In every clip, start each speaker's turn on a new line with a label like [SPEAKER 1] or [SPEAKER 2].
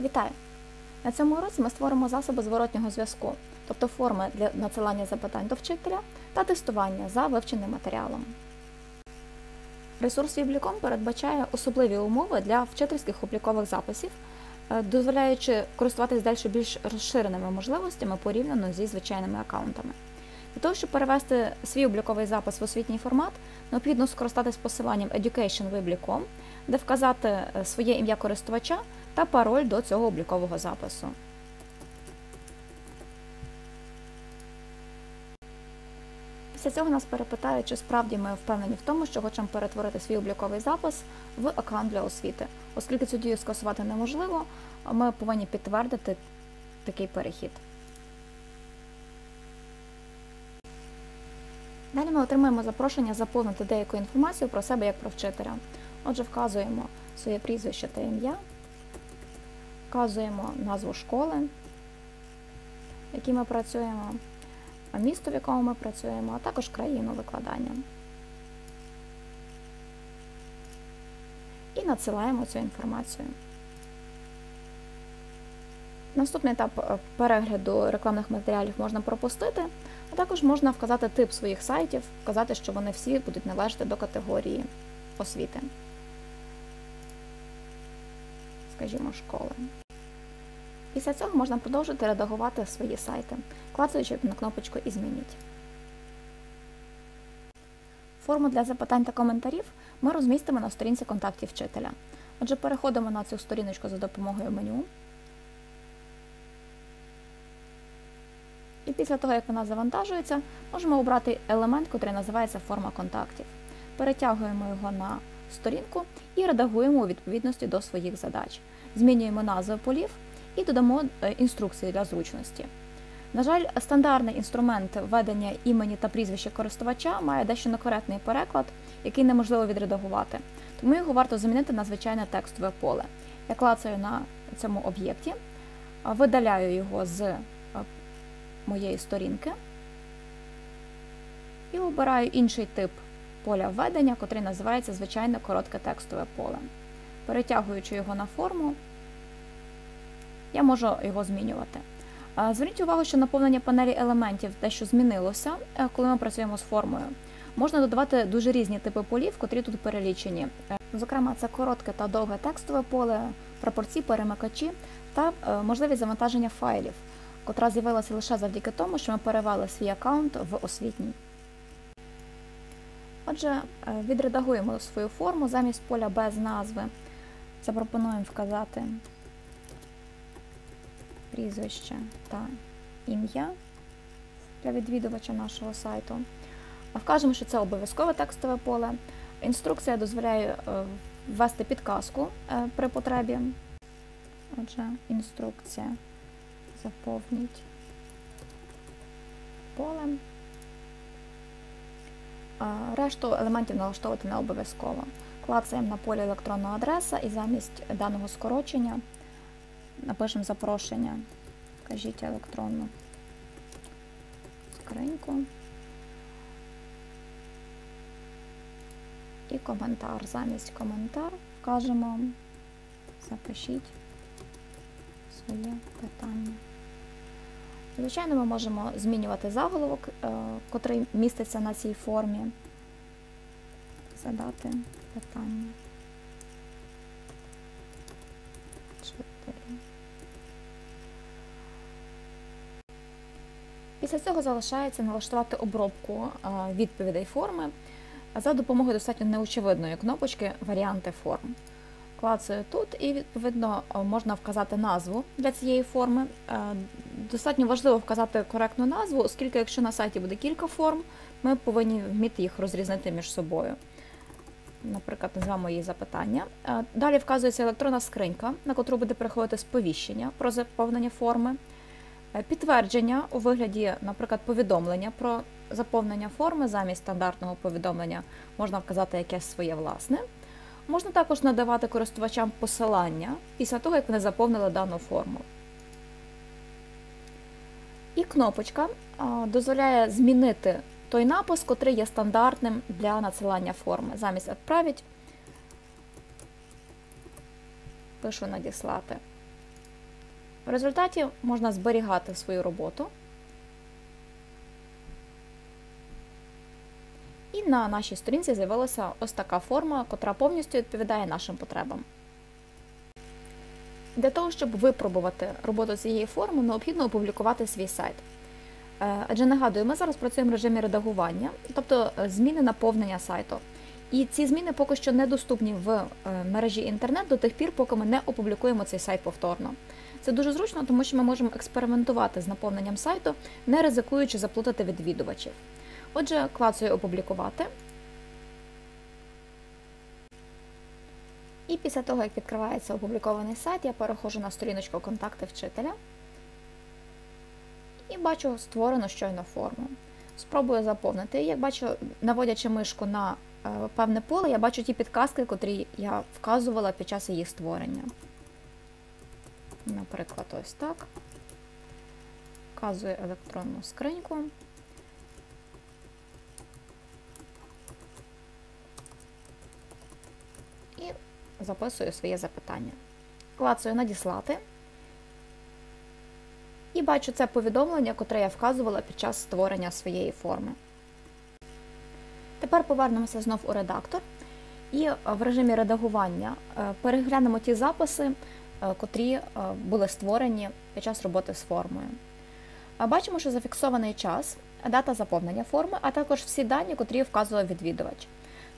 [SPEAKER 1] Вітаю! На цьому уроці ми створимо засоби зворотнього зв'язку, тобто форми для надсилання запитань до вчителя та тестування за вивченим матеріалом. Ресурс Вібліком передбачає особливі умови для вчительських облікових записів, е, дозволяючи користуватись далі більш розширеними можливостями порівняно зі звичайними аккаунтами. Для того, щоб перевести свій обліковий запис в освітній формат, необхідно скористатись посиланням Education Вибліком, де вказати е, своє ім'я користувача та пароль до цього облікового запису. Після цього нас перепитають, чи справді ми впевнені в тому, що хочемо перетворити свій обліковий запис в аккаунт для освіти. Оскільки цю дію скасувати неможливо, ми повинні підтвердити такий перехід. Далі ми отримаємо запрошення заповнити деяку інформацію про себе як про вчителя. Отже, вказуємо своє прізвище та ім'я, вказуємо назву школи, в якій ми працюємо, місто, в якому ми працюємо, а також країну викладання. І надсилаємо цю інформацію. Наступний етап е, перегляду рекламних матеріалів можна пропустити, а також можна вказати тип своїх сайтів, вказати, що вони всі будуть належати до категорії освіти. Скажімо, школи. Після цього можна продовжити редагувати свої сайти, клацаючи на кнопочку І змініть. Форму для запитань та коментарів ми розмістимо на сторінці контактів вчителя. Отже, переходимо на цю сторіночку за допомогою меню. І після того, як вона завантажується, можемо обрати елемент, який називається форма контактів. Перетягуємо його на сторінку і редагуємо у відповідності до своїх задач. Змінюємо назви полів і додамо е, інструкції для зручності. На жаль, стандартний інструмент введення імені та прізвища користувача має дещо некоректний переклад, який неможливо відредагувати, тому його варто замінити на звичайне текстове поле. Я клацаю на цьому об'єкті, видаляю його з моєї сторінки і обираю інший тип поля введення, який називається звичайне коротке текстове поле. Перетягуючи його на форму, я можу його змінювати. Зверніть увагу, що наповнення панелі елементів дещо змінилося, е, коли ми працюємо з формою. Можна додавати дуже різні типи полів, котрі тут перелічені. Е, зокрема, це коротке та довге текстове поле, пропорції, перемикачі та е, можливість завантаження файлів котра з'явилася лише завдяки тому, що ми перевели свій аккаунт в освітній. Отже, е, відредагуємо свою форму замість поля без назви. Запропонуємо вказати прізвище та ім'я для відвідувача нашого сайту. Вкажемо, що це обов'язкове текстове поле. Інструкція дозволяє е, ввести підказку е, при потребі. Отже, інструкція заповніть полем. Решту елементів налаштовувати не обов'язково. Клацаємо на полі електронна адреса і замість даного скорочення напишемо запрошення, кажіть електронну скриньку і коментар. Замість коментар вкажемо, запишіть своє питання. Звичайно, ми можемо змінювати заголовок, е, котрий міститься на цій формі, задати питання. Після цього залишається налаштувати обробку е, відповідей форми за допомогою достатньо неочевидної кнопочки Варіанти форм клацаю тут, і, відповідно, е, можна вказати назву для цієї форми. Е, достатньо важливо вказати коректну назву, оскільки, якщо на сайті буде кілька форм, ми повинні вміти їх розрізнити між собою. Наприклад, назвемо її запитання. Е, далі вказується електронна скринька, на котру буде приходити сповіщення про заповнення форми. Підтвердження у вигляді, наприклад, повідомлення про заповнення форми замість стандартного повідомлення можна вказати якесь своє власне. Можна також надавати користувачам посилання після того, як вони заповнили дану форму. І кнопочка дозволяє змінити той напис, котрий є стандартним для надсилання форми. Замість «Отправить» пишу надіслати. В результаті можна зберігати свою роботу. І на нашій сторінці з'явилася ось така форма, котра повністю відповідає нашим потребам. Для того, щоб випробувати роботу цієї форми, необхідно опублікувати свій сайт. Е, адже нагадую, ми зараз працюємо в режимі редагування, тобто е, зміни наповнення сайту. І ці зміни поки що недоступні в е, мережі інтернет до тих пір, поки ми не опублікуємо цей сайт повторно. Це дуже зручно, тому що ми можемо експериментувати з наповненням сайту, не ризикуючи заплутати відвідувачів. Отже, клацаю опублікувати. І після того, як відкривається опублікований сайт, я переходжу на сторіночку контакти вчителя і бачу створену щойно форму. Спробую заповнити. Як бачу, наводячи мишку на е, певне поле, я бачу ті підказки, котрі я вказувала під час її створення. Наприклад, ось так. Вказую електронну скриньку. І записую своє запитання. Клацаю надіслати. І бачу це повідомлення, котре я вказувала під час створення своєї форми. Тепер повернемося знов у редактор і в режимі редагування е, переглянемо ті записи, е, котрі е, були створені під час роботи з формою. Бачимо, що зафіксований час, дата заповнення форми, а також всі дані, котрі вказував відвідувач.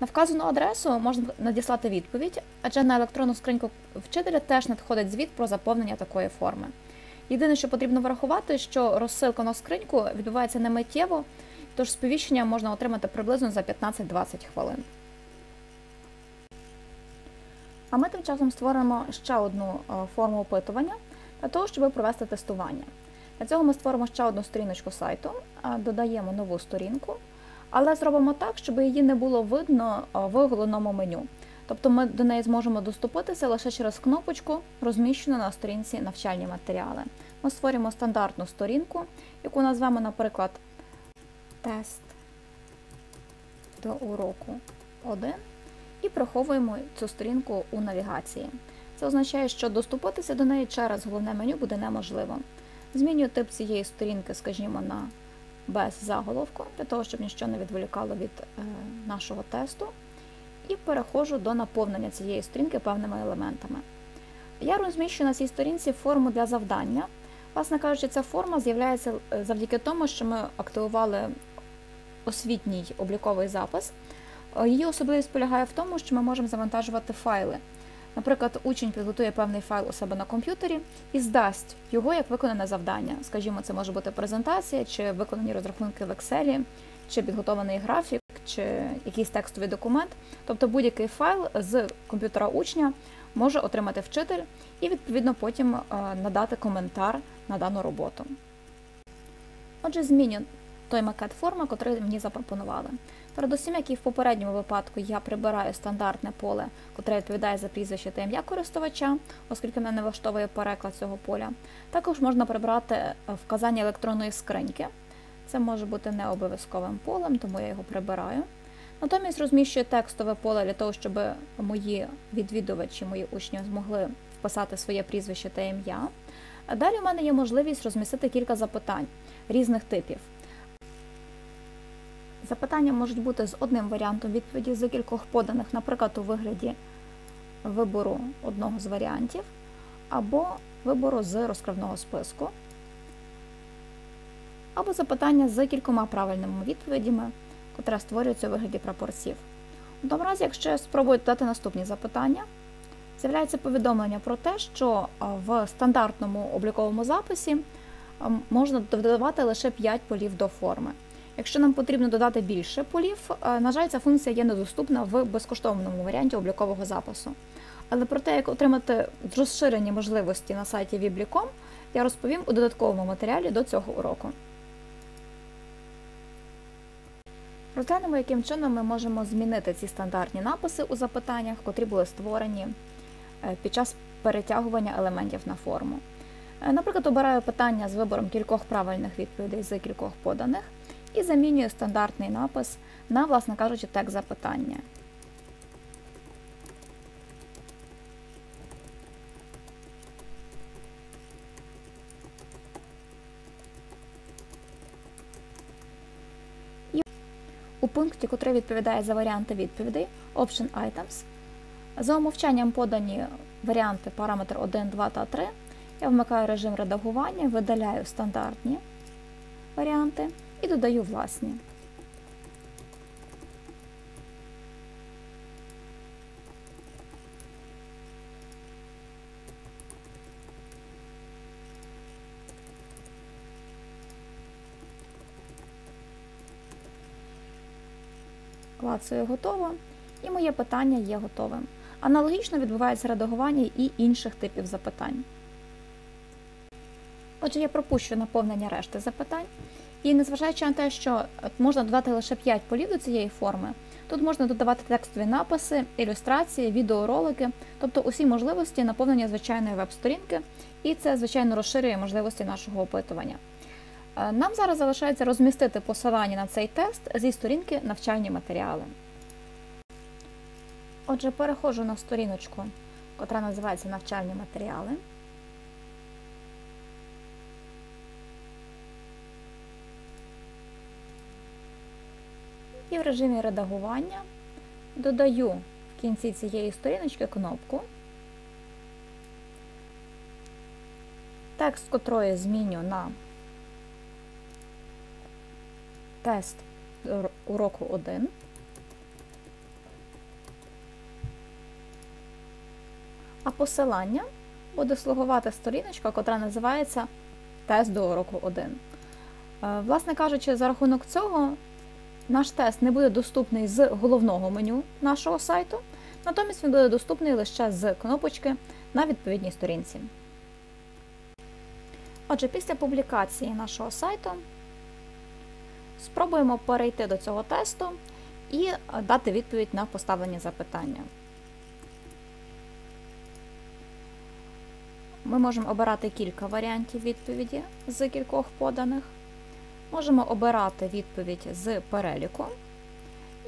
[SPEAKER 1] На вказану адресу можна надіслати відповідь, адже на електронну скриньку вчителя теж надходить звіт про заповнення такої форми. Єдине, що потрібно врахувати, що розсилка на скриньку відбувається не миттєво, тож сповіщення можна отримати приблизно за 15-20 хвилин. А ми тим часом створимо ще одну е, форму опитування для того, щоб провести тестування. Для цього ми створимо ще одну сторіночку сайту, додаємо нову сторінку, але зробимо так, щоб її не було видно е, в головному меню. Тобто ми до неї зможемо доступитися лише через кнопочку, розміщену на сторінці навчальні матеріали. Ми створюємо стандартну сторінку, яку назвемо, наприклад, тест до уроку 1 і приховуємо цю сторінку у навігації. Це означає, що доступитися до неї через головне меню буде неможливо. Змінюю тип цієї сторінки, скажімо, на без заголовку, для того, щоб нічого не відволікало від е, нашого тесту і переходжу до наповнення цієї сторінки певними елементами. Я розміщу на цій сторінці форму для завдання. Власне кажучи, ця форма з'являється е, завдяки тому, що ми активували освітній обліковий запис. Е, її особливість полягає в тому, що ми можемо завантажувати файли. Наприклад, учень підготує певний файл у себе на комп'ютері і здасть його як виконане завдання. Скажімо, це може бути презентація, чи виконані розрахунки в Excel, чи підготований графік, чи якийсь текстовий документ. Тобто будь-який файл з комп'ютера учня може отримати вчитель і, відповідно, потім е, надати коментар на дану роботу. Отже, зміню той макет форми, який мені запропонували. Передусім, як і в попередньому випадку, я прибираю стандартне поле, яке відповідає за прізвище та ім'я користувача, оскільки мене не влаштовує переклад цього поля. Також можна прибрати е, вказання електронної скриньки. Це може бути не обов'язковим полем, тому я його прибираю. Натомість розміщую текстове поле для того, щоб мої відвідувачі, мої учні змогли вписати своє прізвище та ім'я. Далі у мене є можливість розмістити кілька запитань різних типів. Запитання можуть бути з одним варіантом відповіді з кількох поданих, наприклад, у вигляді вибору одного з варіантів, або вибору з розкривного списку або запитання з кількома правильними відповідями, котре створюється у вигляді прапорців. У тому разі, якщо спробуєте дати наступні запитання, з'являється повідомлення про те, що в стандартному обліковому записі можна додавати лише 5 полів до форми. Якщо нам потрібно додати більше полів, на жаль, ця функція є недоступна в безкоштовному варіанті облікового запису. Але про те, як отримати розширені можливості на сайті Viblicom, я розповім у додатковому матеріалі до цього уроку. Розглянемо, яким чином ми можемо змінити ці стандартні написи у запитаннях, котрі були створені е, під час перетягування елементів на форму. Е, наприклад, обираю питання з вибором кількох правильних відповідей з кількох поданих і замінюю стандартний напис на, власне кажучи, текст запитання. У пункті, котрий відповідає за варіанти відповідей Option Items, за умовчанням подані варіанти параметр 1, 2 та 3. Я вмикаю режим редагування, видаляю стандартні варіанти і додаю власні. Клацаю готово, і моє питання є готовим. Аналогічно відбувається редагування і інших типів запитань. Отже, я пропущу наповнення решти запитань. І незважаючи на те, що можна додати лише 5 полів до цієї форми, тут можна додавати текстові написи, ілюстрації, відеоролики, тобто усі можливості наповнення звичайної веб-сторінки, і це, звичайно, розширює можливості нашого опитування. Е, Нам зараз залишається розмістити посилання на цей тест зі сторінки навчальні матеріали. Отже, переходжу на сторіночку, котра називається Навчальні матеріали. І в режимі редагування додаю в кінці цієї сторіночки кнопку, текст котрої зміню на тест уроку 1. А посилання буде слугувати сторіночка, котра називається Тест до уроку 1. Е, Власне кажучи, за рахунок цього наш тест не буде доступний з головного меню нашого сайту, натомість він буде доступний лише з кнопочки на відповідній сторінці. Отже, після публікації нашого сайту спробуємо перейти до цього тесту і дати відповідь на поставлені запитання. Ми можемо обирати кілька варіантів відповіді з кількох поданих. Можемо обирати відповідь з переліку,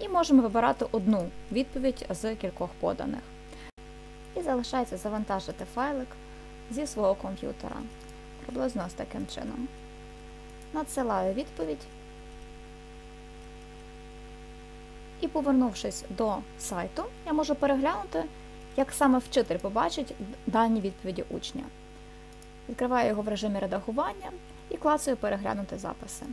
[SPEAKER 1] і можемо вибирати одну відповідь з кількох поданих. І залишається завантажити файлик зі свого комп'ютера. Приблизно з таким чином. Надсилаю відповідь. І повернувшись до сайту, я можу переглянути, як саме вчитель побачить дані відповіді учня. Відкриваю його в режимі редагування і клацаю переглянути записи.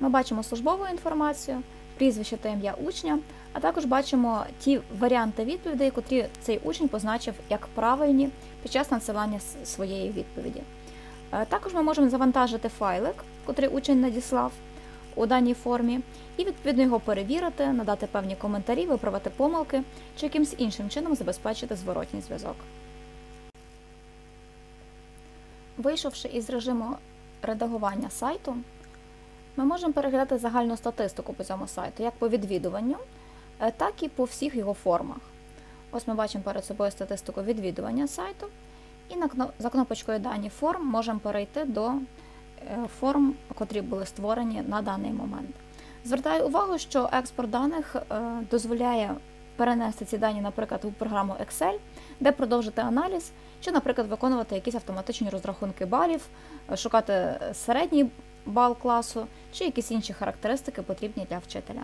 [SPEAKER 1] Ми бачимо службову інформацію, прізвище та ім'я учня, а також бачимо ті варіанти відповідей, котрі цей учень позначив як правильні під час надсилання своєї відповіді. Е, також ми можемо завантажити файлик, котрий учень надіслав у даній формі, і відповідно його перевірити, надати певні коментарі, виправити помилки чи якимось іншим чином забезпечити зворотній зв'язок. Вийшовши із режиму редагування сайту, ми можемо переглядати загальну статистику по цьому сайту, як по відвідуванню, е, так і по всіх його формах. Ось ми бачимо перед собою статистику відвідування сайту, і за кнопочкою Дані форм можемо перейти до форм, котрі були створені на даний момент. Звертаю увагу, що експорт даних е, дозволяє перенести ці дані, наприклад, у програму Excel, де продовжити аналіз, чи, наприклад, виконувати якісь автоматичні розрахунки балів, шукати середній бал класу, чи якісь інші характеристики потрібні для вчителя.